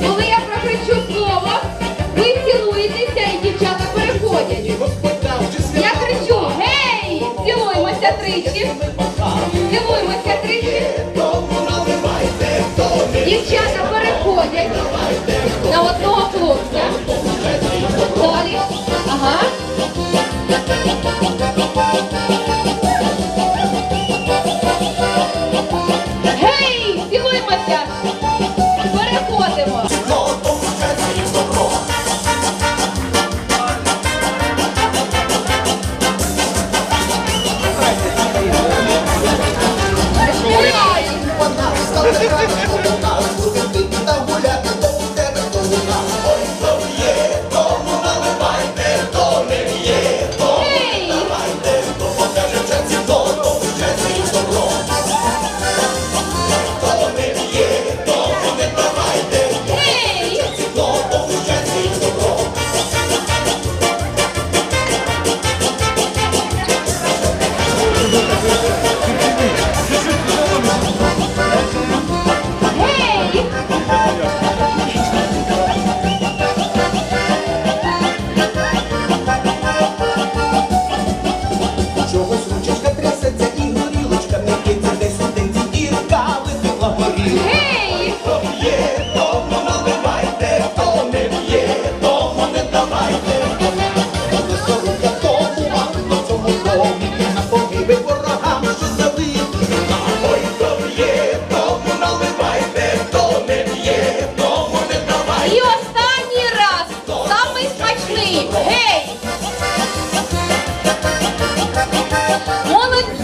Коли я прокричу слово, ви цілуєтеся і дівчата переходять. Я кричу, гей! Цілуємося тричі. Цілуємося тричі. Дівчата переходять на одного хлопця.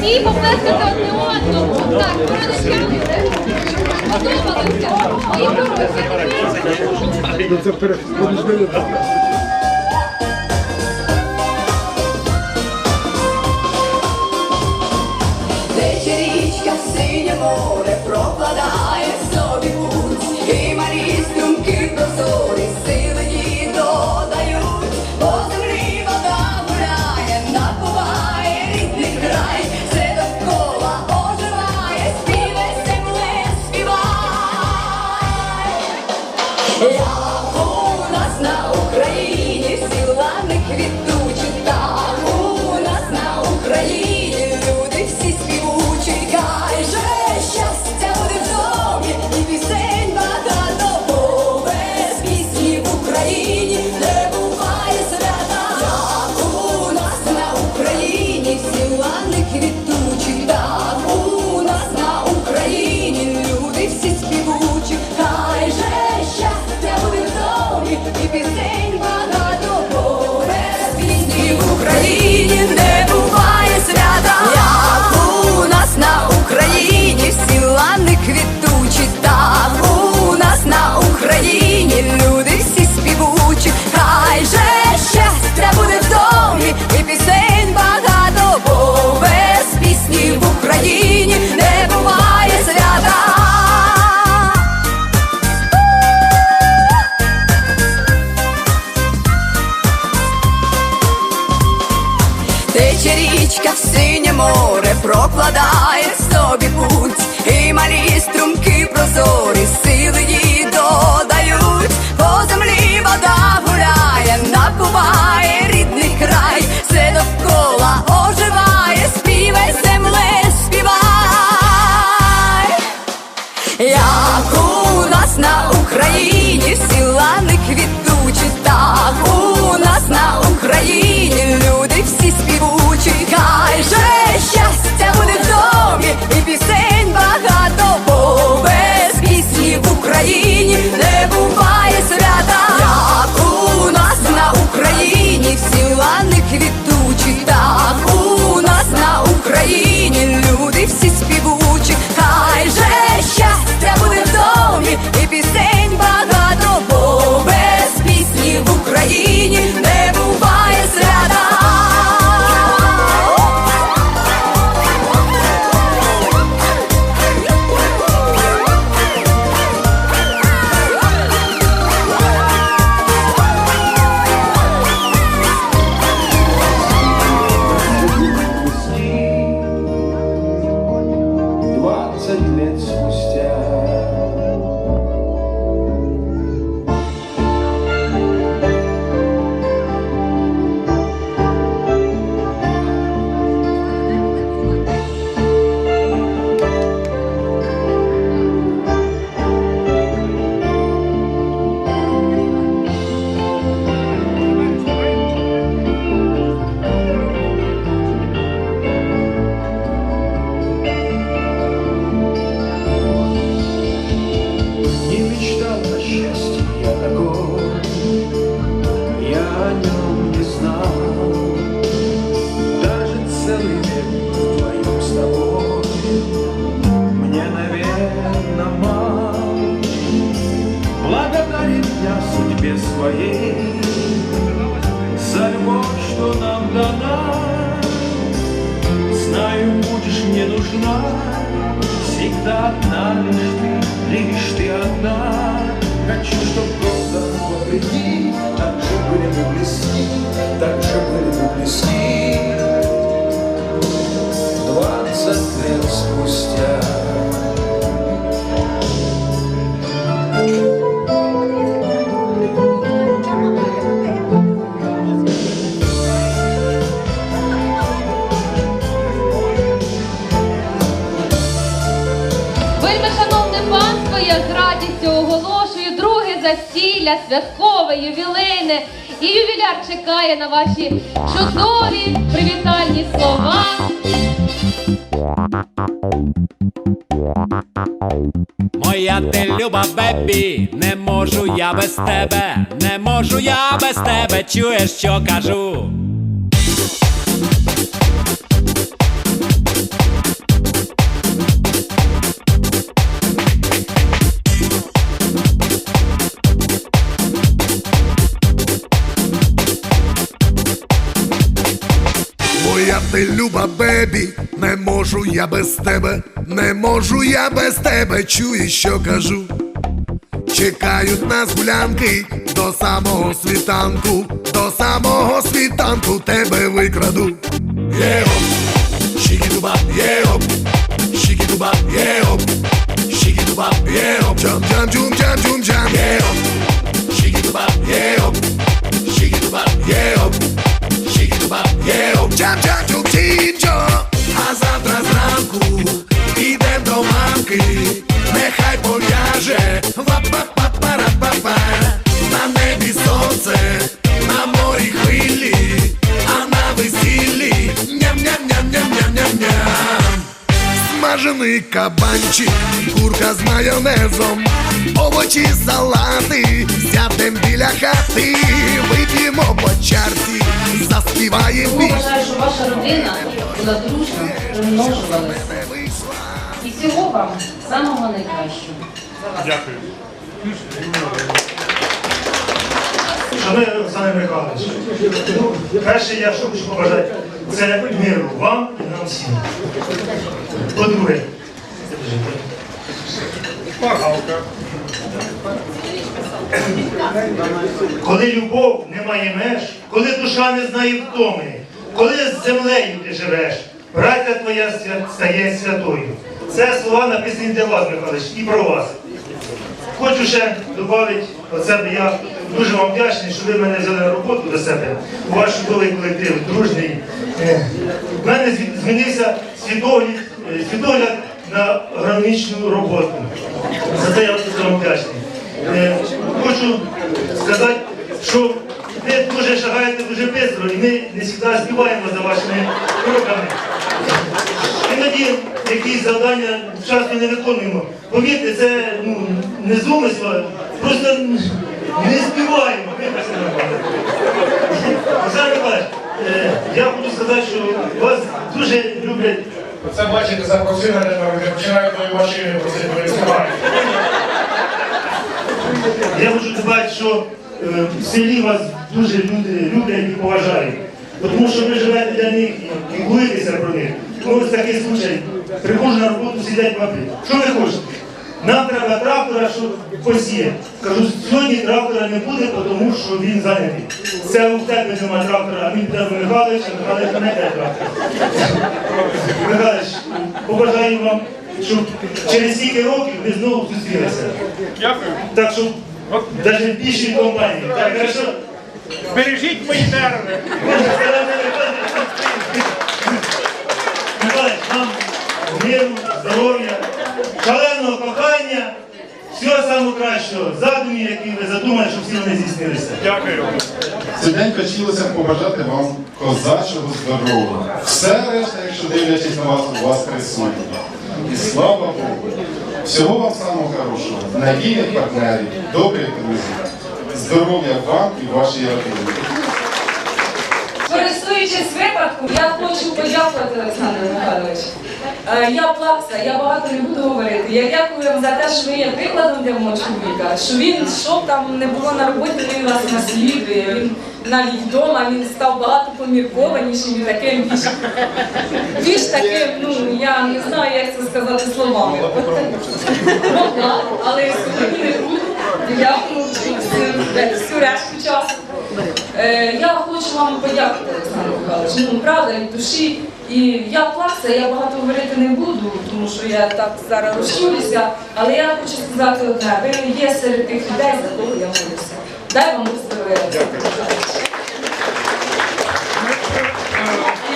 І поплескати одне одному. Так, передатяните. Подобалися. І порухи. Річка синє море прокладає собі путь, і марі струмки прозорі. in there. Тече річка в синє море, прокладає в собі путь, і малі струмки прозорі, сили їй додають, по землі вода гуляє, накуває рідний край, все довкола оживає, співай земле, співай, як у нас на Україні сіла лани квітучі так. Хай же щастя буде в домі і пісень багато. Оголошую друге засілля, святкове, ювілейне. І ювіляр чекає на ваші чудові привітальні слова. Моя ти люба бебі, не можу я без тебе, не можу я без тебе, чуєш, що кажу. Ти люба бебі, не можу я без тебе, не можу я без тебе, чуєш, що кажу. Чекають нас гулянки до самого світанку, до самого світанку тебе викраду. Єгоп, шікідуба, єгоп, шікідуба, єгоп, шікідуба, єгоп, джам джам джум джам джум джам, шікідуба, єгоп, шікідуба, єгоп. Єу, джам джам джум А завтра зранку підем до мамки. Нехай пов'яже. Ва-па-па-па-ра-па-па. На небі сонце, на морі хвилі А на весіллі ням-ням-ням-ням-ням-ням-ням. Смажений кабанчик, курка з майонезом, овочі, салати, сядем біля хати, вип'ємо по чарці, заспіваємо Тому пісню. бажаю, щоб ваша родина була дружна, примножувалася. І всього вам самого найкращого. Шановний Олександр Михайлович, ну, перше, я що хочу побажати, це миру вам і нам всім. По-друге, коли любов не має меж, коли душа не знає втоми, коли з землею ти живеш, праця твоя стає святою. Це слова написані для вас, Михайлович, і про вас. Хочу ще додати від себе, я дуже вам вдячний, що ви мене взяли на роботу до себе, у ваш чудовий колектив, дружний. Е, У мене змінився світогляд, е, світогляд на агрономічну роботу. За це я вам вдячний. Е, Хочу сказати, що ви дуже шагаєте дуже швидко, і ми не завжди співаємо за вашими кроками. Іноді якісь завдання вчасно не виконуємо. Повірте, це ну, не з умисла, просто не співаємо. Е, я хочу сказати, що вас дуже люблять. Це бачите, запросили не починають мої машини просити переспівати. Я хочу сказати, що е, в селі вас дуже люди люблять і поважають. Тому що ви живете для них і піклуєтеся про них. Ось такий случай. Приходжу на роботу, сидять бабі. Що ви хочете? Нам треба трактора, щоб посіяти. Кажу, сьогодні трактора не буде, тому що він зайнятий. Це у тебе немає трактора, а він піде до Михайловича, Михайлович не йде трактор. Михайлович, побажаю вам, щоб через стільки років ви знову зустрілися. Дякую. Так що навіть більшій компанії. Так, хорошо? Бережіть мої нерви. Миколаївич, вам миру, кохання, всього самого кращого, задумів, які ви задумали, щоб всі вони здійснилися. Дякую. Цей день хотілося б побажати вам козачого здоров'я. Все решта, якщо дивлячись на вас, у вас присутні. І слава Богу. Всього вам самого хорошого, надійних партнерів, добрих друзів, здоров'я вам і вашій родині. Користуючись випадком, я хочу подякувати Олександру Михайлович. Е, Я плакса, я багато не буду говорити. Я дякую вам за те, що ви є прикладом для мого чоловіка. Що він, що б там не було на роботі, він вас наслідує. Він навіть вдома він став багато поміркованішим і таким більш, більш таким, ну я не знаю, як це сказати словами. Могла, але сьогодні не буду. Мовчу всю- решту. Е, я хочу вам подякувати, Олександр Михайлович. Ну, правда, від душі. І я плакса, я багато говорити не буду, тому що я так зараз розчулюся. Але я хочу сказати одне, ви є серед тих людей, за кого я молюся. Дай вам здоров'я.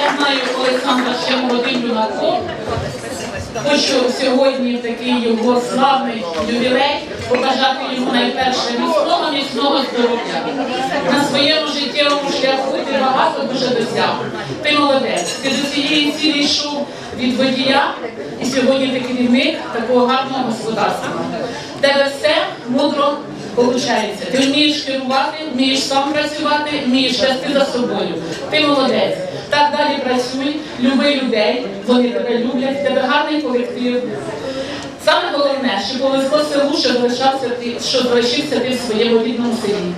Я знаю Олександра ще молодим юнаком. Хочу сьогодні такий його славний ювілей побажати йому найперше міцного, міцного здоров'я. На своєму життєвому шляху ти багато дуже досяг. Ти молодець. Ти до цієї цілі йшов від водія, і сьогодні ти керівник такого гарного господарства. Тебе все мудро Получається, ти вмієш керувати, вмієш сам працювати, вмієш вести за собою. Ти молодець. Так далі працюй, люби людей, вони тебе люблять, в тебе гарний колектив. Саме головне, що повезло селу, що залишався ти, що залишився ти в своєму рідному селі.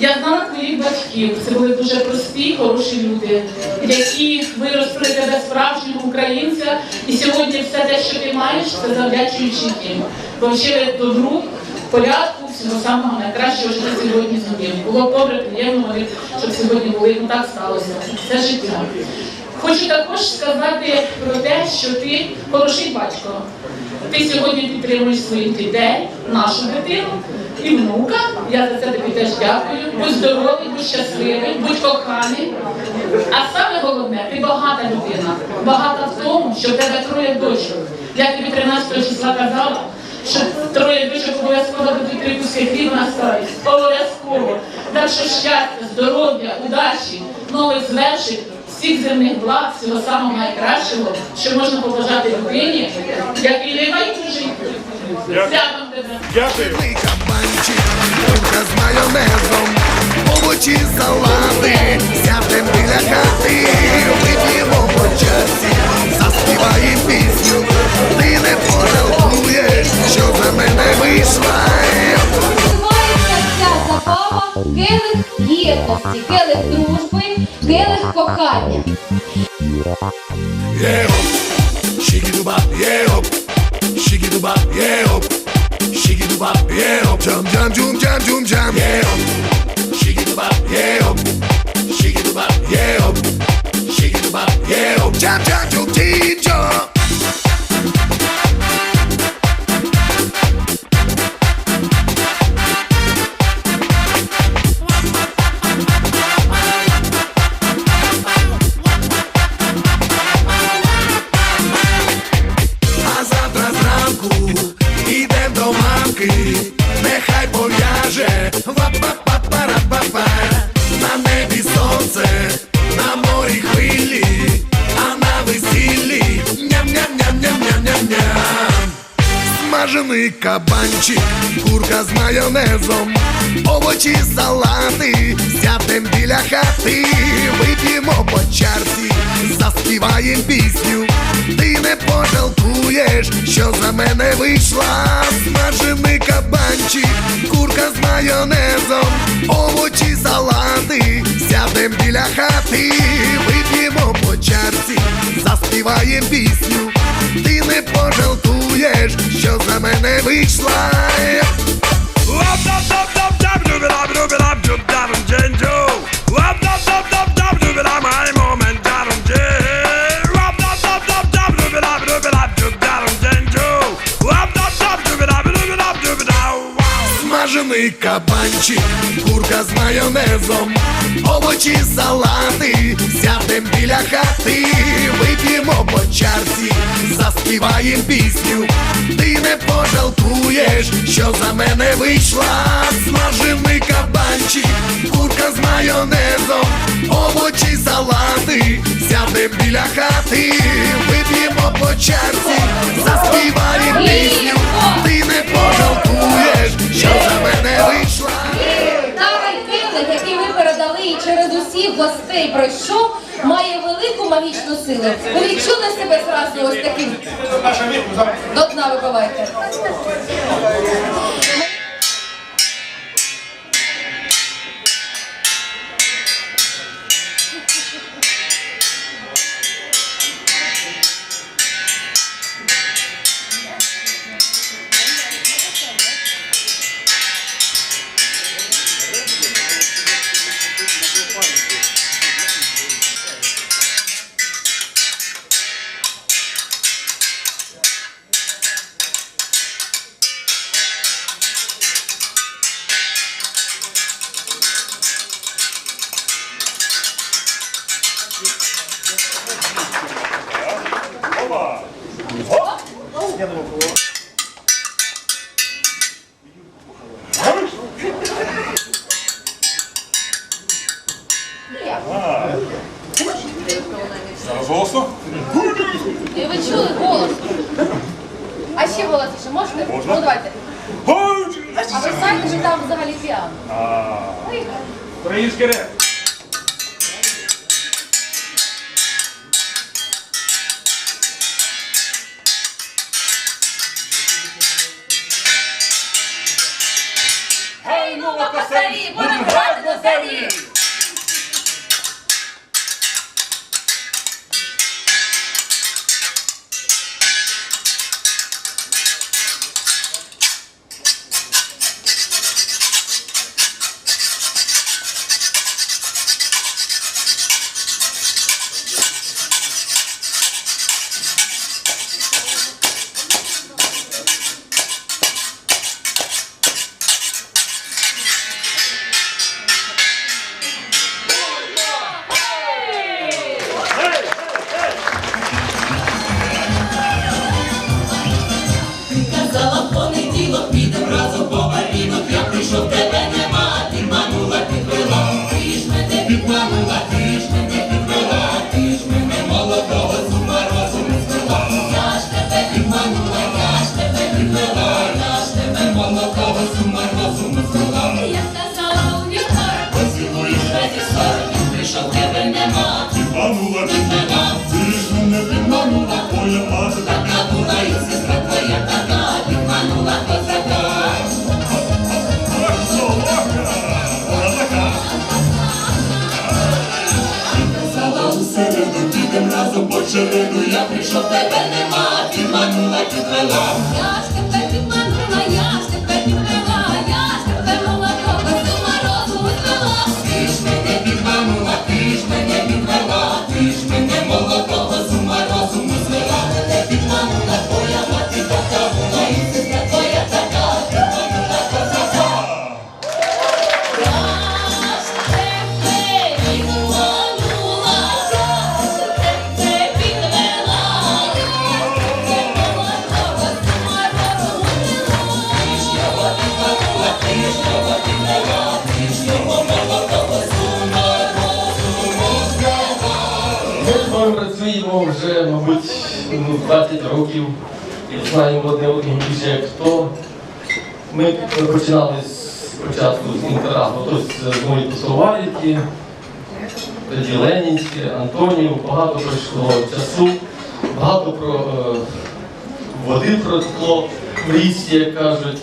Я знала твоїх батьків, це були дуже прості, хороші люди, які виростили тебе справжнього українця, і сьогодні все те, що ти маєш, це завдячуючи їм. Бо вчили добру, порядку, всього самого найкращого, що сьогодні зробив. Було добре, приємно, щоб сьогодні були, ну так сталося. Це життя. Хочу також сказати про те, що ти хороший батько. Ти сьогодні підтримуєш своїх дітей, нашу дитину і внука. Я за це тобі теж дякую. Будь здоровий, будь щасливий, будь коханий. А саме головне, ти багата людина. Багата в тому, що в тебе троє дочок. Я тобі 13 числа казала, що троє дуже обов'язково будуть три куски хліба на старість. Обов'язково. Так що щастя, здоров'я, удачі, нових звершень, всіх земних благ, всього самого найкращого, що можна побажати людині, як і не байдужий. Святом тебе. Ми овочі, салати, сядем біля хати, вип'ємо по часі, заспіваємо пісню, ти не пожалкуєш, що за мене вийшла. Келих єдності, келих дружби, келих кохання. Шігідуба, єгоп, джам джам джум джам джум джам, єгоп, шігідуба, єгоп, шігідуба, єгоп, шігідуба, єгоп, джам джам джум джінджо. А Кабанчик, курка з майонезом, овочі, салати, сядем біля хати, вип'ємо по чарці, заспіваєм пісню, ти не пожалкуєш, що за мене вийшла, смажений кабанчик, курка з майонезом, овочі, салати, сядем біля хати, вип'ємо по чарці, заспіваєм пісню, пожалкуєш, що за мене вийшла. Смажений кабанчик, курка з майонезом, овочі, салати, сядем біля хати, вип'ємо по чарці, заспіваєм пісню, ти не пожалкуєш, що за мене вийшла, смажений кабанчик, курка з майонезом, овочі, салати, сядем біля хати, вип'ємо по чарці, заспіваєм пісню, ти не пожалкуєш, що за мене вийшла. людей пройшов, має велику магічну силу. Ви відчули себе зразу ось таким? До дна вибивайте. І ви чули голос? А ще голосніше можете? Можна. Ну давайте. А ви знаєте, що там взагалі піано? Український реп. Череду, я прийшов, тебе нема, підманула, підвела. Я ж тебе підманула, я ж тебе підвела, я ж тебе молодого з ума розуму звела. Ти ж мене підманула, ти ж мене підвела, ти ж мене молодого з ума розуму звела. Мене підманула твоя мати така ну, 20 років. Знаємо одне одного більше як хто. Ми починали спочатку з інтернату, тобто з мої Словаліки, тоді Ленінське, Антонів, багато пройшло часу, багато про е, води пройшло в річці, як кажуть.